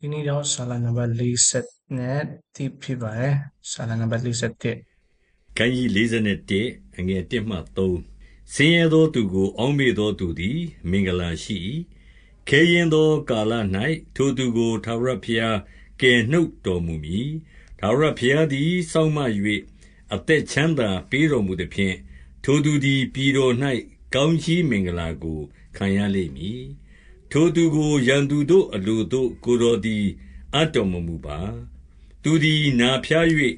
ဒီနေ့တော့စာလနံပါတ်40နဲ့တိဖြစ်ပါတယ်စာလနံပါတ်41ခန်းကြီး41အငယ်1မှ3ဆင်းရဲသောသူကို အောက်မေ့သောသူသည် မင်္ဂလာရှိ၏ခဲရင်သောကာလ၌ထိုသူကိုသာရဖျားကယ်နှုတ်တော်မူမည်သာရဖျားသည်စောင့်မ၍အသက်ချမ်းသာပေးတော်မူသည်ဖြင့်ထိုသူသည်ပြည်တော်၌ကောင်းကြီးမင်္ဂလာကိုခံရလိမ့်မည် ထိုသူကို ရန်သူတို့အလိုတို့ ကိုတော်သည်အတော်မမူပါ သူသည် နာဖျား၍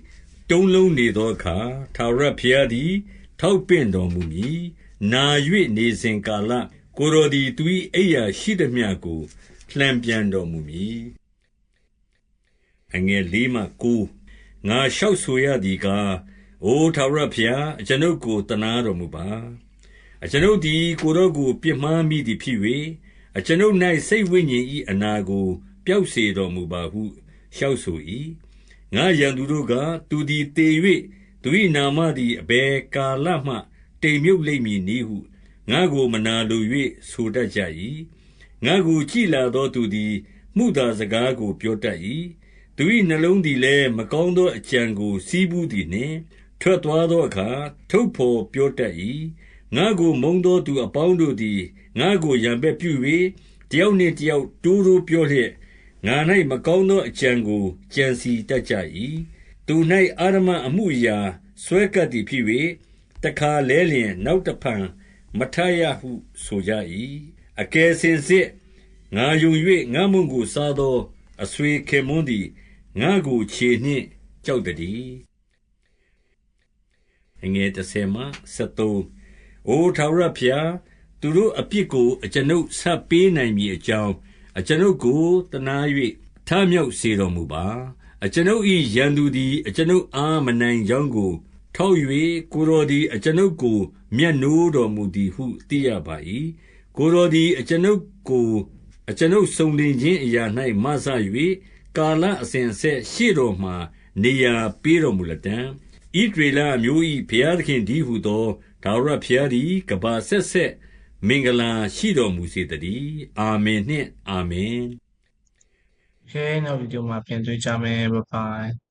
တုံးလုံးနေသောအခါသာရဖျားသည် ထောက်ပင့်တော်မူမည် နာ၍နေစဉ်ကာလ ကိုတော်သည် သူ၏အိယာရှိသည်မြကို လှံပြန်တော်မူမည်အငယ်လေးမှကိုငါလျှောက်ဆိုရသည်ကား အိုသာရဖျား အကျွန်ုပ်ကိုတနာတော်မူပါ အကျွန်ုပ်သည် ကိုတော်ကို ပြစ်မှားမိသည်ဖြစ်၍ အကျွန်ုပ်၌စိတ်ဝိညာဉ်၏အနာကို ပျောက်စေတော်မူပါဟု လျှောက်ဆို၏ငါရန်သူတို့က သူသည်တေ၍သူ၏နာမသည် အဘယ်ကာလမှ တိမ်မြုပ်လိမ့်မည်နည်းဟု ငါကို မနာလို၍ဆိုတတ်ကြ၏ငါကိုကြည်လာသောသူသည်မှုသာစကားကို ပြောတတ်၏သူ၏နှလုံးသည်လည်း မကောင်းသောအကြံကိုစီးပူးသည်နှင့် ထွက်သွားသောအခါ ထုတ်ဖော်ပြောတတ်၏ ငါကိုမုံသောသူအပေါင်းတို့သည် ငါကိုရံပက်ပြု၍တယောက်နှင့်တယောက် တိုးတိုးပြောလျက် ငါ၌မကောင်းသောအကြံကို ကြံစီတတ်ကြ၏သူ၌အာရမအမှုအရာဆွဲကပ်သည်ဖြစ်၍တခါလဲလျင် နောက်တဖန်မထရဟုဆိုကြ၏အကယ်စင်စစ် ငါယုံ၍ငါမုံကိုစားသော အဆွေခင်မွန်းသည် ငါကို ခြေနှင့်ကြောက်သည် အငယ်30မှ73အိုထာဝရဖျား သူတို့အပြစ်ကို အကျွန်ုပ် ဆပ်ပေးနိုင်မည်အကြောင်း အကျွန်ုပ်ကိုတနာ၍ထမြောက်စေတော်မူပါ အကျွန်ုပ်၏ရန်သူသည် အကျွန်ုပ်အား မနိုင်ကြောင်းကို ထောက်၍ကိုတော်သည် အကျွန်ုပ်ကိုမျက်နှိုးတော်မူသည်ဟု သိရပါ၏ကိုတော်သည် အကျွန်ုပ်ကို အကျွန်ုပ်စုံလင်ခြင်းအရာ၌မဆ၍ကာလအစဉ်ဆက် ရှေ့တော်မှနေရာပေးတော်မူလတံဣဒရေလမျိုး၏ဘုရားသခင်ဒီဟုသော ထာဝရဘုရားသည် ကမ္ဘာအဆက်ဆက် မင်္ဂလာရှိတော်မူစေသတည်း။အာမင်နှင့် အာမင်။ Okay, now we do my pen to Jamaica. Bye.